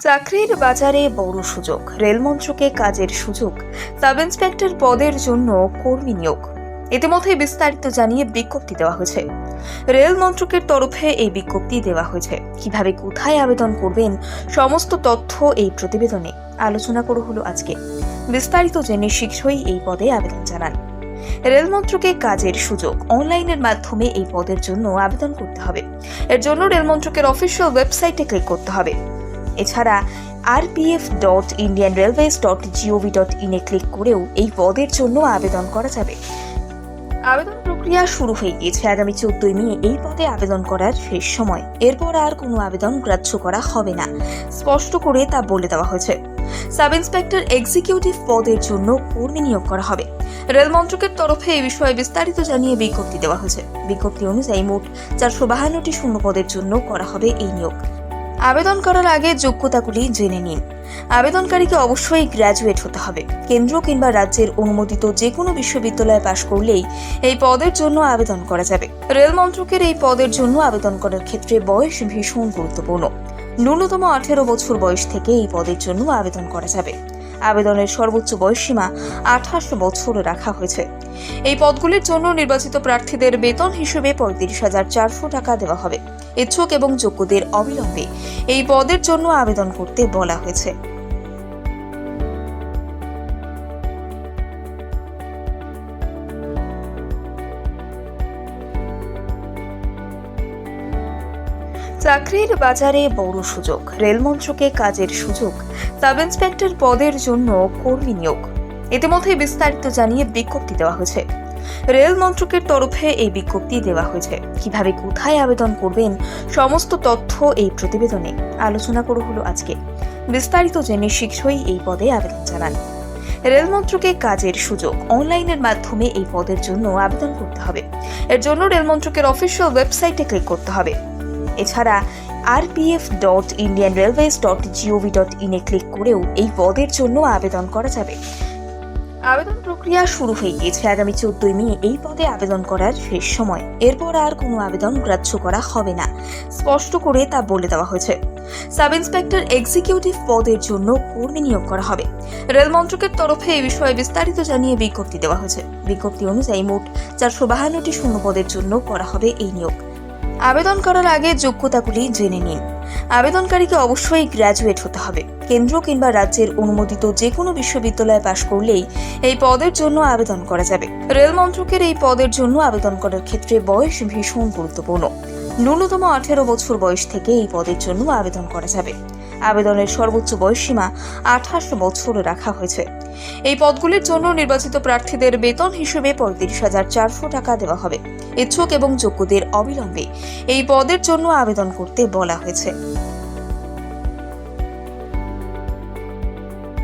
চাকরির বাজারে বড় সুযোগ রেলমন্ত্রকে কাজের সুযোগ, সাব ইন্সপেক্টর পদের জন্য কর্মী নিয়োগ। ইতিমধ্যে বিস্তারিত জানিয়ে বিজ্ঞপ্তি দেওয়া হয়েছে। রেল মন্ত্রকের তরফে এই বিজ্ঞপ্তি দেওয়া হয়েছে। কীভাবে কোথায় আবেদন করবেন, সমস্ত তথ্য এই প্রতিবেদনে। আলোচনা করে হলো আজকে। বিস্তারিত জেনে শীঘ্রই এই পদে আবেদন জানান। রেল মন্ত্রকে কাজের সুযোগ, অনলাইনের মাধ্যমে এই পদের জন্য আবেদন করতে হবে। এর জন্য রেল মন্ত্রকের অফিসিয়াল ওয়েবসাইটে ক্লিক করতে হবে। এছাড়া RPF dot Indian railways dot G O V dot ইনে ক্লিক করেও এই পদের জন্য আবেদন করা যাবে। আবেদন প্রক্রিয়া শুরু হয়ে গিয়েছে আগামী চোদ্দই মে, এই পদে আবেদন করার শেষ সময়। এরপর আর কোনো আবেদন গ্রাহ্য করা হবে না, স্পষ্ট করে তা বলে দেওয়া হয়েছে। সাব ইন্সপেক্টর এক্সিকিউটিভ পদের জন্য কর্মী নিয়োগ করা হবে। রেল মন্ত্রকের তরফে এই বিষয়ে বিস্তারিত জানিয়ে বিজ্ঞপ্তি দেওয়া হয়েছে। বিজ্ঞপ্তি অনুযায়ী মোট চারশো বাহান্নটি শূন্য পদের জন্য করা হবে এই নিয়োগ। আবেদন করার আগে যোগ্যতাগুলি জেনে নিন। আবেদনকারীকে অবশ্যই গ্র্যাজুয়েট হতে হবে। কেন্দ্র কিংবা রাজ্যের অনুমোদিত যে কোনো বিশ্ববিদ্যালয়ে পাশ করলেই এই পদের জন্য আবেদন করা যাবে। রেল মন্ত্রকের এই পদের জন্য আবেদন করার ক্ষেত্রে বয়স ভীষণ গুরুত্বপূর্ণ। ন্যূনতম আঠেরো বছর বয়স থেকে এই পদের জন্য আবেদন করা যাবে। আবেদনের সর্বোচ্চ বয়সীমা আঠাশ বছর রাখা হয়েছে। এই পদগুলির জন্য নির্বাচিত প্রার্থীদের বেতন হিসেবে পঁয়ত্রিশ হাজার চারশো টাকা দেওয়া হবে। ইচ্ছুক এবং যোগ্যদের অবিলম্বে এই পদের জন্য আবেদন করতে বলা হয়েছে। চাকরির বাজারে বড় সুযোগ, রেলমন্ত্রকে কাজের সুযোগ, সাব ইন্সপেক্টর পদের জন্য কর্মী নিয়োগ। ইতিমধ্যে বিস্তারিত জানিয়ে বিজ্ঞপ্তি দেওয়া হয়েছে। রেল মন্ত্রকের তরফে এই বিজ্ঞপ্তি দেওয়া হয়েছে। কীভাবে কোথায় আবেদন করবেন, সমস্ত তথ্য এই প্রতিবেদনে। আলোচনা করে হলো আজকে। বিস্তারিত জেনে শীঘ্রই এই পদে আবেদন জানান। রেল মন্ত্রকে কাজের সুযোগ, অনলাইনের মাধ্যমে এই পদের জন্য আবেদন করতে হবে। এর জন্য রেল মন্ত্রকের অফিসিয়াল ওয়েবসাইটে ক্লিক করতে হবে। এছাড়া RPF dot Indian railways dot G O V dot ইনে ক্লিক করেও এই পদের জন্য আবেদন করা যাবে। আবেদন প্রক্রিয়া শুরু হয়ে গিয়েছে আগামী চোদ্দই মে, এই পদে আবেদন করার শেষ সময়। এরপর আর কোনো আবেদন গ্রাহ্য করা হবে না, স্পষ্ট করে তা বলে দেওয়া হয়েছে। সাব ইন্সপেক্টর এক্সিকিউটিভ পদের জন্য কর্মী নিয়োগ করা হবে। রেল মন্ত্রকের তরফে এই বিষয়ে বিস্তারিত জানিয়ে বিজ্ঞপ্তি দেওয়া হয়েছে। বিজ্ঞপ্তি অনুযায়ী মোট চারশো বাহান্নটি শূন্য পদের জন্য করা হবে এই নিয়োগ। আবেদন করার আগে যোগ্যতাগুলি জেনে নিন। আবেদনকারীকে অবশ্যই গ্র্যাজুয়েট হতে হবে। কেন্দ্র কিংবা রাজ্যের অনুমোদিত যে কোনো বিশ্ববিদ্যালয়ে পাশ করলেই এই পদের জন্য আবেদন করা যাবে। রেল মন্ত্রকের এই পদের জন্য আবেদন করার ক্ষেত্রে বয়স ভীষণ গুরুত্বপূর্ণ। ন্যূনতম আঠেরো বছর বয়স থেকে এই পদের জন্য আবেদন করা যাবে। আবেদনের সর্বোচ্চ বয়সসীমা আঠাশ বছর রাখা হয়েছে। এই পদগুলির জন্য নির্বাচিত প্রার্থীদের বেতন হিসেবে পঁয়ত্রিশ হাজার চারশো টাকা দেওয়া হবে। ইচ্ছুক এবং যোগ্যদের অবিলম্বে এই পদের জন্য আবেদন করতে বলা হয়েছে।